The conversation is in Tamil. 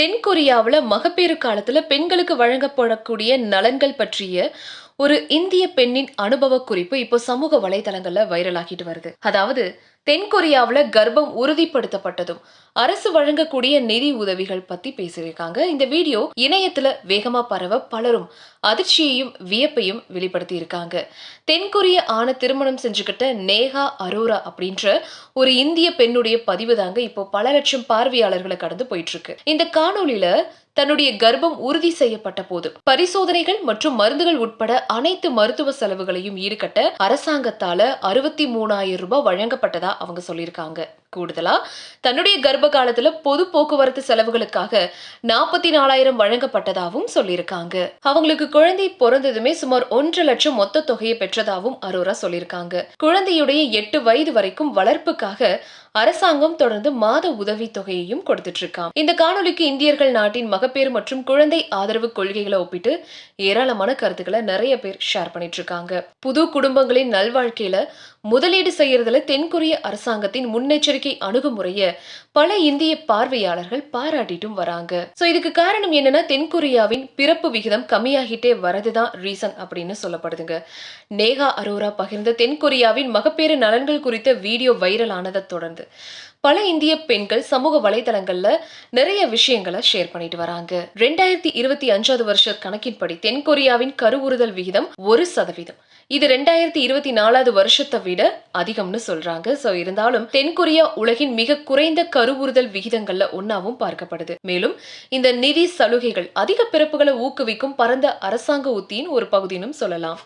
தென்கொரியாவில் மகப்பேறு காலத்தில் பெண்களுக்கு வழங்கப்படக்கூடிய நலன்கள் பற்றிய ஒரு இந்திய பெண்ணின் அனுபவ குறிப்பு இப்போ சமூக வலைதளங்கள்ல வைரல் ஆகிட்டு வருது. அதாவது தென்கொரியாவில் கர்ப்பம் உறுதிப்படுத்தப்பட்டதும் அரசு வழங்கக்கூடிய நிதி உதவிகள் பத்தி பேசியிருக்காங்க. இந்த வீடியோ இணையத்துல வேகமா பரவ பலரும் அதிர்ச்சியையும் வியப்பையும் வெளிப்படுத்தி இருக்காங்க தென்கொரிய ஆன திருமணம் செஞ்சுக்கிட்ட நேஹா அரோரா அப்படின்ற ஒரு இந்திய பெண்ணுடைய பதிவு தாங்க இப்போ பல லட்சம் பார்வையாளர்களை கடந்து போயிட்டு இருக்கு. இந்த காணொலியில தன்னுடைய கர்ப்பம் உறுதி செய்யப்பட்ட போது பரிசோதனைகள் மற்றும் மருந்துகள் உட்பட அனைத்து மருத்துவ செலவுகளையும் ஈடுகட்ட அரசாங்கத்தால அறுபத்தி மூணாயிரம் ரூபாய் வழங்கப்பட்டதா அவங்க சொல்லியிருக்காங்க. கூடுதலா தன்னுடைய கர்ப்ப காலத்துல பொது போக்குவரத்து செலவுகளுக்காக நாற்பத்தி நாலாயிரம் வழங்கப்பட்டதாகவும் சொல்லியிருக்காங்க. அவங்களுக்கு குழந்தை பிறந்ததுமே சுமார் ஒன்று லட்சம் மொத்த தொகையை பெற்றதாகவும் அரோரா சொல்லியிருக்காங்க. குழந்தையுடைய எட்டு வயது வரைக்கும் வளர்ப்புக்காக அரசாங்கம் தொடர்ந்து மாத உதவி தொகையையும் கொடுத்துட்டு இருக்காங்க இந்த காணொலிக்கு இந்தியர்கள் நாட்டின் மகப்பேறு மற்றும் குழந்தை ஆதரவு கொள்கைகளை ஒப்பிட்டு ஏராளமான கருத்துக்களை நிறைய பேர் ஷேர் பண்ணிட்டு இருக்காங்க புது குடும்பங்களின் நல்வாழ்க்கையில முதலீடு செய்யறதுல தென்கொரிய அரசாங்கத்தின் முன்னெச்சரிக்கை அணுகுமுறைய பல இந்திய பார்வையாளர்கள் பாராட்டிட்டும் வராங்க. சோ இதுக்கு காரணம் என்னன்னா தென்கொரியாவின் பிறப்பு விகிதம் கம்மியாகிட்டே வரதுதான் ரீசன் அப்படின்னு சொல்லப்படுதுங்க. நேகா அரோரா பகிர்ந்த தென்கொரியாவின் மகப்பேறு நலன்கள் குறித்த வீடியோ வைரல் ஆனதை தொடர்ந்து பல இந்திய பெண்கள் சமூக வலைதளங்கள்ல நிறைய விஷயங்களை ஷேர் பண்ணிட்டு வராங்க. ரெண்டாயிரத்தி இருபத்தி அஞ்சாவது வருஷ கணக்கின்படி தென்கொரியாவின் கருவுறுதல் விகிதம் ஒரு சதவீதம். இது ரெண்டாயிரத்தி இருபத்தி நாலாவது வருஷத்தை விட அதிகம்னு சொல்றாங்க. சோ இருந்தாலும் தென்கொரியா உலகின் மிக குறைந்த கருவுறுதல் விகிதங்கள்ல ஒன்னாவும் பார்க்கப்படுது. மேலும் இந்த நிதி சலுகைகள் அதிக பிறப்புகளை ஊக்குவிக்கும் பரந்த அரசாங்க உத்தியின் ஒரு பகுதினும் சொல்லலாம்.